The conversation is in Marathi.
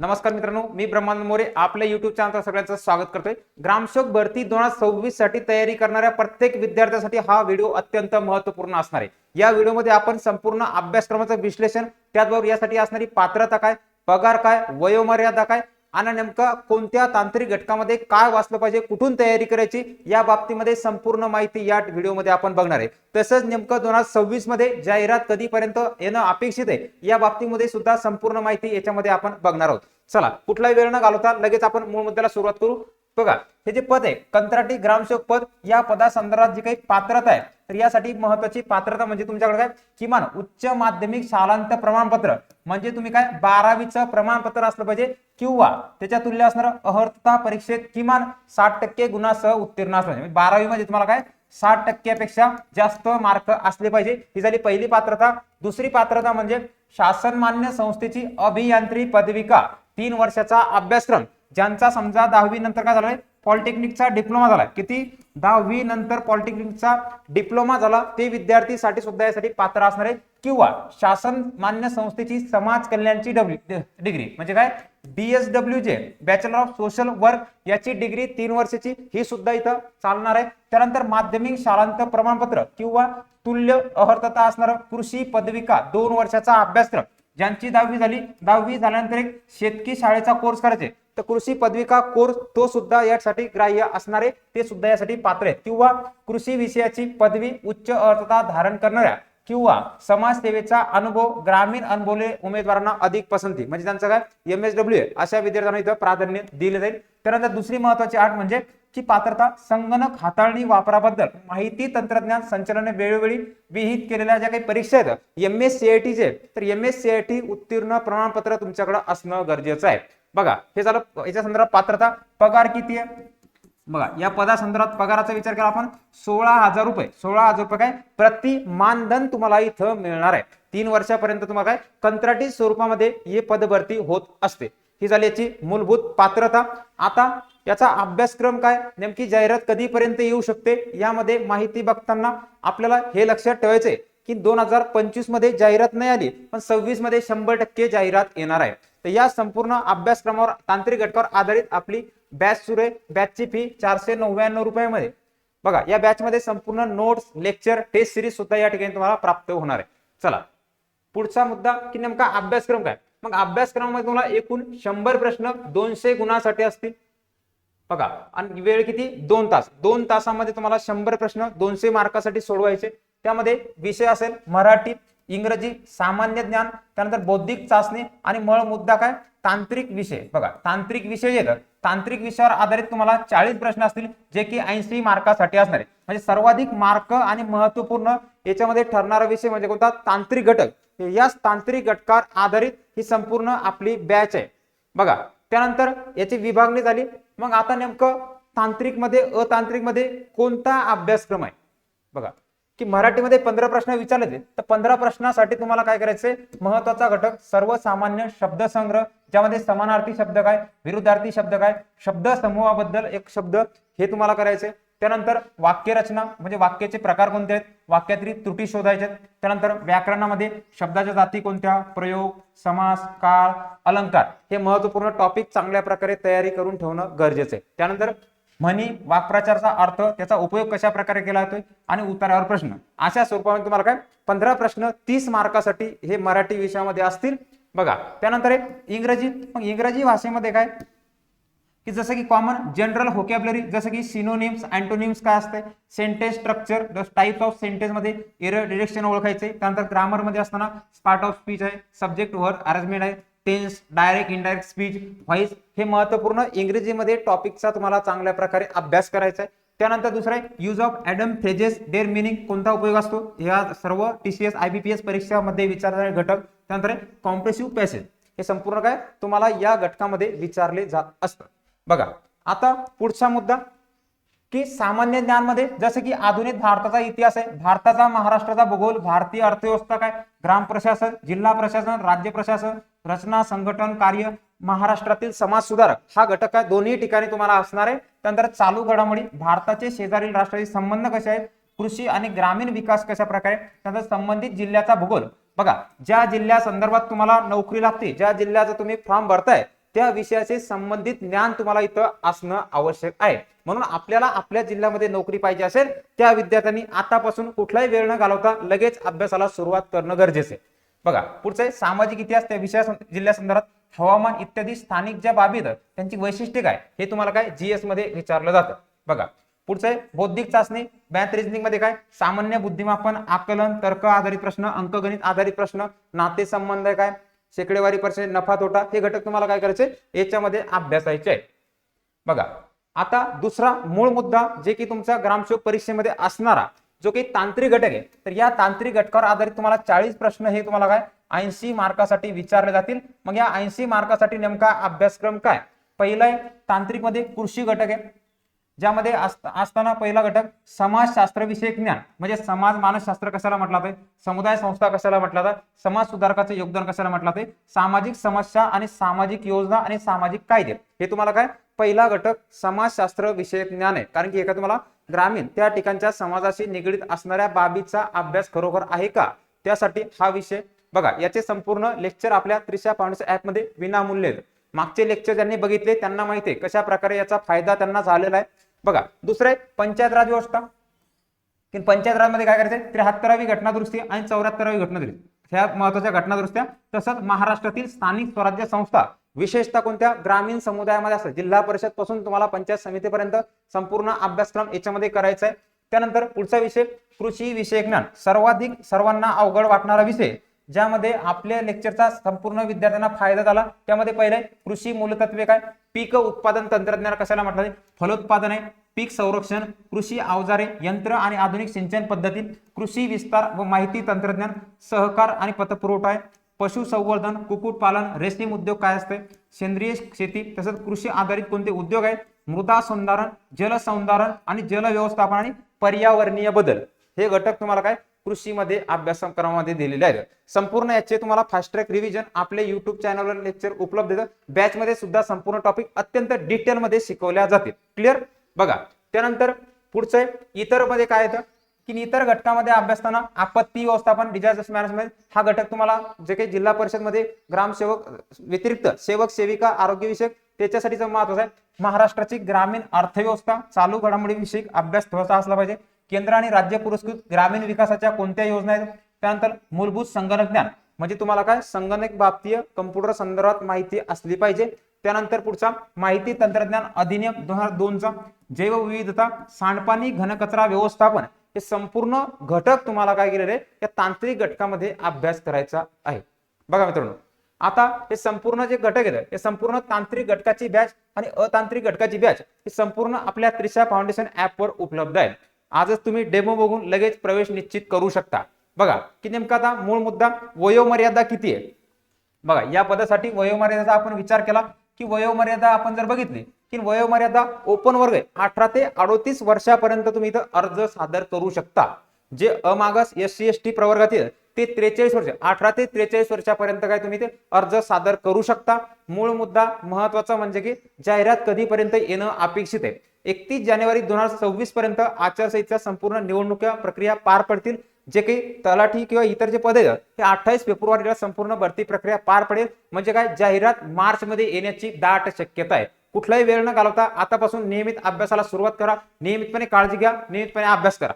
नमस्कार मित्रांनो मी ब्रह्मानंद मोरे आपल्या युट्यूब चॅनलचं सगळ्यांचं स्वागत करतोय. ग्रामसेवक भरती दोन हजार सव्वीससाठी तयारी करणाऱ्या प्रत्येक विद्यार्थ्यासाठी हा व्हिडिओ अत्यंत महत्त्वपूर्ण असणार आहे. या व्हिडिओमध्ये आपण संपूर्ण अभ्यासक्रमाचं विश्लेषण त्याचबरोबर यासाठी असणारी पात्रता काय पगार काय वयोमर्यादा काय आणि नेमकं कोणत्या तांत्रिक घटकामध्ये काय वाचलं पाहिजे कुठून तयारी करायची या बाबतीमध्ये संपूर्ण माहिती या व्हिडिओमध्ये आपण बघणार आहे. तसंच नेमकं दोन हजार सव्वीसमध्ये जाहिरात कधीपर्यंत येणं अपेक्षित आहे या बाबतीमध्ये सुद्धा संपूर्ण माहिती याच्यामध्ये आपण बघणार आहोत. चला कुठलाही वेळ न घालवता लगेच आपण मूळ मुद्द्याला सुरुवात करू. बघा हे जे पद आहे कंत्राटी ग्रामसेवक पद या पदासंदर्भात जी काही पात्रता आहे तर यासाठी महत्वाची पात्रता म्हणजे तुमच्याकडे काय? किमान उच्च माध्यमिक शालांत प्रमाणपत्र. म्हणजे तुम्ही काय? बारावीचं प्रमाणपत्र असलं पाहिजे किंवा त्याच्या तुल्य असणारं अहर्ता परीक्षेत किमान साठ टक्के गुणासह उत्तीर्ण असलं पाहिजे. बारावी म्हणजे तुम्हाला काय? साठ टक्क्यापेक्षा जास्त मार्क असले पाहिजे. ही झाली पहिली पात्रता. दुसरी पात्रता म्हणजे शासन मान्य संस्थेची अभियांत्रिकी पदविका. तीन वर्षाचा अभ्यासक्रम. ज्यांचा समजा दहावी नंतर काय झालाय पॉलिटेक्निकचा डिप्लोमा झाला. किती? दहावी नंतर पॉलिटेक्निकचा डिप्लोमा झाला. ते विद्यार्थीसाठी सुद्धा यासाठी पात्र असणार आहे किंवा शासन मान्य संस्थेची समाज कल्याणची डिग्री. म्हणजे काय? बीएसडब्ल्यू जे बॅचलर ऑफ सोशल वर्क याची डिग्री तीन वर्षाची. ही सुद्धा इथं चालणार आहे. त्यानंतर माध्यमिक शालांत प्रमाणपत्र किंवा तुल्य अहर्तता असणार कृषी पदविका दोन वर्षाचा अभ्यासक्रम. ज्यांची दहावी झाली. दहावी झाल्यानंतर एक शेतकी शाळेचा कोर्स करायचे. तर कृषी पदविका कोर्स तो सुद्धा यासाठी ग्राह्य असणारे ते सुद्धा यासाठी पात्र आहेत. किंवा कृषी विषयाची पदवी उच्च अर्थता धारण करणाऱ्या किंवा समाजसेवेचा अनुभव ग्रामीण अनुभवले उमेदवारांना अधिक पसंती. म्हणजे त्यांचं काय? एम एस डब्ल्यू अशा विद्यार्थ्यांना इथं प्राधान्य दिले जाईल. त्यानंतर दुसरी महत्वाची आठ म्हणजे की पात्रता संगणक हाताळणी वापराबद्दल माहिती तंत्रज्ञान संचलन वेळोवेळी विहित केलेल्या ज्या काही परीक्षा आहेत M S C I T जे तर M S C I T उत्तीर्ण प्रमाणपत्र तुमच्याकडे असणं गरजेचं आहे. बघा हे झालं याच्या संदर्भात पात्रता पगार किती आहे? बघा या पदासंदर्भात पगाराचा विचार केला आपण सोळा हजार रुपये सोळा हजार रुपये काय? प्रति मानधन तुम्हाला इथं मिळणार आहे. तीन वर्षापर्यंत तुम्हाला काय? कंत्राटी स्वरूपामध्ये हे पदभरती होत असते. ही झाली याची मूलभूत पात्रता. आता याचा अभ्यासक्रम काय? नेमकी जाहिरात कधीपर्यंत येऊ शकते? यामध्ये माहिती बघताना आपल्याला हे लक्षात ठेवायचंय की दोन हजार पंचवीसमध्ये जाहिरात नाही आली पण सव्वीसमध्ये शंभर टक्के जाहिरात येणार आहे. तर या संपूर्ण अभ्यासक्रमावर तांत्रिक घटकावर आधारित आपली बॅच सुरू आहे. बॅचची फी चारशे नव्याण्णव रुपयामध्ये. बघा या बॅच मध्ये संपूर्ण नोट्स लेक्चर टेस्ट सिरीज सुद्धा या ठिकाणी तुम्हाला प्राप्त होणार आहे. चला. पुढचा मुद्दा की नेमका अभ्यासक्रम काय? मग अभ्यासक्रमामध्ये तुम्हाला एकूण शंभर प्रश्न दोनशे गुणांसाठी असतील. बघा आणि वेळ किती? दोन तास. दोन तासामध्ये तुम्हाला शंभर प्रश्न दोनशे मार्कासाठी सोडवायचे. त्यामध्ये विषय असेल मराठी इंग्रजी सामान्य ज्ञान त्यानंतर बौद्धिक चाचणी आणि मळ मुद्दा काय? तांत्रिक विषय. बघा तांत्रिक विषय येतात तांत्रिक विषयावर आधारित तुम्हाला चाळीस प्रश्न असतील जे की ऐंशी मार्कासाठी असणार आहे म्हणजे सर्वाधिक मार्क आणि महत्त्वपूर्ण याच्यामध्ये ठरणारा विषय म्हणजे कोणता? तांत्रिक घटक. याच तांत्रिक घटकावर आधारित ही संपूर्ण आपली बॅच आहे. बघा त्यानंतर याची विभागणी झाली. मग आता नेमकं तांत्रिकमध्ये अतांत्रिकमध्ये कोणता अभ्यासक्रम आहे? बघा की मराठीमध्ये पंधरा प्रश्न विचारले तर पंधरा प्रश्नासाठी तुम्हाला काय करायचंय? महत्त्वाचा घटक सर्वसामान्य शब्दसंग्रह ज्यामध्ये समानार्थी शब्द काय विरुद्धार्थी शब्द काय शब्द समूहाबद्दल एक शब्द हे तुम्हाला करायचे त्यानंतर वाक्यरचना म्हणजे वाक्याचे प्रकार कोणते आहेत? वाक्यातली त्रुटी शोधायचे त्यानंतर व्याकरणामध्ये शब्दाच्या जाती कोणत्या? प्रयोग समास काळ अलंकार. हे महत्त्वपूर्ण टॉपिक चांगल्या प्रकारे तयारी करून ठेवणं गरजेचं आहे. त्यानंतर म्हणी वाक्प्रचारचा अर्थ त्याचा उपयोग कशा प्रकारे केला जातोय? आणि उत्तरावर प्रश्न. अशा स्वरूपामध्ये तुम्हाला काय? पंधरा प्रश्न तीस मार्कासाठी हे मराठी विषयामध्ये असतील. बघा त्यानंतर एक इंग्रजी मग इंग्रजी भाषेमध्ये काय? की जसं की कॉमन जनरल होकॅबलरी जसं की सिनोनिम्स अँटोनिम्स काय असते सेंटेन्स स्ट्रक्चर टाइप्स ऑफ सेंटेन्समध्ये एरर डिरेक्शन ओळखायचे. त्यानंतर ग्रामरमध्ये असताना पार्ट ऑफ स्पीच आहे सब्जेक्ट वर्क अरेंजमेंट आहे. Tense direct indirect speech voice हे महत्त्वपूर्ण इंग्रजीमध्ये टॉपिकचा तुम्हाला चांगल्या प्रकारे अभ्यास करायचा आहे. त्यानंतर दुसरं आहे use of idioms phrases their meaning कोणता उपयोग असतो? या सर्व T CS I B P S परीक्षामध्ये विचारणारे घटक. त्यानंतर कॉम्प्रेसिव्ह पॅसेज हे संपूर्ण काय? तुम्हाला या घटकामध्ये विचारले जात असतं. बघा आता पुढचा मुद्दा. की सामान्य ज्ञानमध्ये जसं की आधुनिक भारताचा इतिहास आहे भारताचा महाराष्ट्राचा भूगोल भारतीय अर्थव्यवस्था काय ग्राम प्रशासन जिल्हा प्रशासन राज्य प्रशासन रचना संघटन कार्य महाराष्ट्रातील समाज सुधारक हा घटक आहे दोन्ही ठिकाणी तुम्हाला असणार आहे. त्यानंतर चालू घडामोडी भारताचे शेजारील राष्ट्राचे संबंध कसे आहेत कृषी आणि ग्रामीण विकास कशा प्रकारे त्यानंतर संबंधित जिल्ह्याचा भूगोल. बघा ज्या जिल्ह्या संदर्भात तुम्हाला नोकरी लागते ज्या जिल्ह्याचा तुम्ही फॉर्म भरताय त्या विषयाचे संबंधित ज्ञान तुम्हाला इथं असणं आवश्यक आहे. म्हणून आपल्याला आपल्या जिल्ह्यामध्ये नोकरी पाहिजे असेल त्या विद्यार्थ्यांनी आतापासून कुठलाही वेळ न घालवता लगेच अभ्यासाला सुरुवात करणं गरजेचं आहे. बघा पुढचं आहे सामाजिक इतिहास त्या विषया जिल्ह्यासंदर्भात हवामान इत्यादी स्थानिक ज्या बाबी आहेत त्यांची वैशिष्ट्ये काय? हे तुम्हाला काय? जीएसमध्ये विचारलं जातं. बघा पुढचं आहे बौद्धिक चाचणी मॅथ रिजनिंगमध्ये काय? सामान्य बुद्धिमापन आकलन तर्क आधारित प्रश्न अंकगणित आधारित प्रश्न नातेसंबंध काय? शेकडेवारी पर्सेंट नफा तोटा हे घटक तुम्हाला काय करायचे? याच्यामध्ये अभ्यासायचे आहे बघा आता दुसरा मूळ मुद्दा जे की तुमचा ग्रामसेवक परीक्षेमध्ये असणारा जो काही तांत्रिक घटक आहे तर या तांत्रिक घटकावर आधारित तुम्हाला चाळीस प्रश्न हे तुम्हाला काय? ऐंशी मार्कासाठी विचारले जातील. मग या ऐंशी मार्कासाठी नेमका अभ्यासक्रम काय? पहिला आहे तांत्रिकमध्ये कृषी घटक आहे. ज्यामध्ये असताना पहिला घटक समाजशास्त्र विषयक ज्ञान. म्हणजे समाज मानसशास्त्र कशाला म्हटलं जाते समुदाय संस्था कशाला म्हटलं जातं समाज सुधारकाचं योगदान कशाला म्हटलं जाते सामाजिक समस्या आणि सामाजिक योजना आणि सामाजिक कायदे. हे तुम्हाला काय? पहिला घटक समाजशास्त्र विषयक ज्ञान आहे. कारण की एका तुम्हाला? ग्रामीण. त्या ठिकाणच्या समाजाशी निगडीत असणाऱ्या बाबीचा अभ्यास खरोखर आहे का? त्यासाठी हा विषय बघा. याचे संपूर्ण लेक्चर आपल्या त्रिशा फाउंडेशन ऍपमध्ये विनामूल्य आहेत. मागचे लेक्चर ज्यांनी बघितले त्यांना माहिती आहे कशा प्रकारे याचा फायदा त्यांना झालेला आहे. बघा दुसरं आहे पंचायत राज व्यवस्था. की पंचायत राजमध्ये काय करायचं त्र्याहत्तरावी घटनादुरुस्ती आणि चौऱ्याहत्तरावी घटनादुरुस्ती. ह्या महत्त्वाच्या घटनादुरुस्त्या तसंच महाराष्ट्रातील स्थानिक स्वराज्य संस्था विशेषतः कोणत्या ग्रामीण समुदायामध्ये असतात? जिल्हा परिषदपासून तुम्हाला पंचायत समितीपर्यंत संपूर्ण अभ्यासक्रम याच्यामध्ये करायचा आहे त्यानंतर पुढचा विषय कृषी विषय ज्ञान. सर्वाधिक सर्वांना अवघड वाटणारा विषय ज्यामध्ये आपल्या लेक्चरचा संपूर्ण विद्यार्थ्यांना फायदा झाला. त्यामध्ये पहिले कृषी मूलतत्वे काय? पीक उत्पादन तंत्रज्ञान कशाला म्हटलं जाते? फलोत्पादन आहे. पीक संरक्षण कृषी अवजारे यंत्र आणि आधुनिक सिंचन पद्धती कृषी विस्तार व माहिती तंत्रज्ञान सहकार आणि पतपुरवठा आहे. पशुसंवर्धन कुक्कुटपालन रेशीम उद्योग काय असते? सेंद्रिय शेती तसंच कृषी आधारित कोणते उद्योग आहेत? मृदा संधारण जलसंधारण आणि जल व्यवस्थापन आणि पर्यावरणीय बदल. हे घटक तुम्हाला काय? कृषीमध्ये अभ्यासक्रमामध्ये दिलेले आहेत. संपूर्ण याचे तुम्हाला फास्ट ट्रॅक रिव्हिजन आपले युट्यूब चॅनलवर लेक्चर उपलब्ध आहेत. बॅच मध्ये सुद्धा संपूर्ण टॉपिक अत्यंत डिटेल मध्ये शिकवल्या जातील. क्लिअर बघा. त्यानंतर पुढचं आहे इतरमध्ये काय येतं? की इतर घटकामध्ये अभ्यासताना आपत्ती व्यवस्थापन डिझास्टर मॅनेजमेंट हा घटक तुम्हाला जे काही जिल्हा परिषदमध्ये ग्रामसेवक व्यतिरिक्त सेवक सेविका आरोग्यविषयक त्याच्यासाठीचं महत्वाचं महत्त्वाचा आहे महाराष्ट्राची ग्रामीण अर्थव्यवस्था चालू घडामोडीविषयी अभ्यास थोडासा असला पाहिजे. केंद्र आणि राज्य पुरस्कृत ग्रामीण विकासाच्या कोणत्या योजना आहेत? त्यानंतर मूलभूत संगणक ज्ञान म्हणजे तुम्हाला काय? संगणक बाबतीय कम्प्युटर संदर्भात माहिती असली पाहिजे. त्यानंतर पुढचा माहिती तंत्रज्ञान अधिनियम दोन हजार दोनचा जैवविविधता सांडपाणी घनकचरा व्यवस्थापन हे संपूर्ण घटक तुम्हाला काय केलेले या तांत्रिक घटकामध्ये अभ्यास करायचा आहे. बघा मित्रांनो आता हे संपूर्ण जे घटक आहेत हे संपूर्ण तांत्रिक घटकाची बॅच आणि अतांत्रिक घटकाची बॅच ही संपूर्ण आपल्या त्रिशा फाउंडेशन ऍपवर उपलब्ध आहे आजच तुम्ही डेमो बघून लगेच प्रवेश निश्चित करू शकता. बघा की नेमका आता मूळ मुद्दा वयोमर्यादा किती आहे? बघा या पदासाठी वयोमर्यादेचा आपण विचार केला की वयोमर्यादा आपण जर बघितली की वयोमर्यादा ओपन वर्ग आहे अठरा ते अडोतीस वर्षापर्यंत तुम्ही इथं अर्ज सादर करू शकता. जे अमागास एस सी एस टी प्रवर्गातील ते त्रेचाळीस वर्ष अठरा ते त्रेचाळीस वर्षापर्यंत काय तुम्ही ते अर्ज सादर करू शकता. मूळ मुद्दा महत्त्वाचा म्हणजे की जाहिरात कधीपर्यंत येणं अपेक्षित आहे. एकतीस जानेवारी दोन हजार सव्वीस पर्यंत आचारसंहिता संपूर्ण निवडणुका प्रक्रिया पार पडतील. जे काही तलाठी किंवा इतर जे पदे आहेत ते अठ्ठावीस फेब्रुवारीला संपूर्ण भरती प्रक्रिया पार पडेल. म्हणजे काय? जाहिरात मार्च मध्ये येण्याची दाट शक्यता आहे. कुठलाही वेळ न घालवता आतापासून नियमित अभ्यासाला सुरुवात करा. नियमितपणे काळजी घ्या. नियमितपणे अभ्यास करा.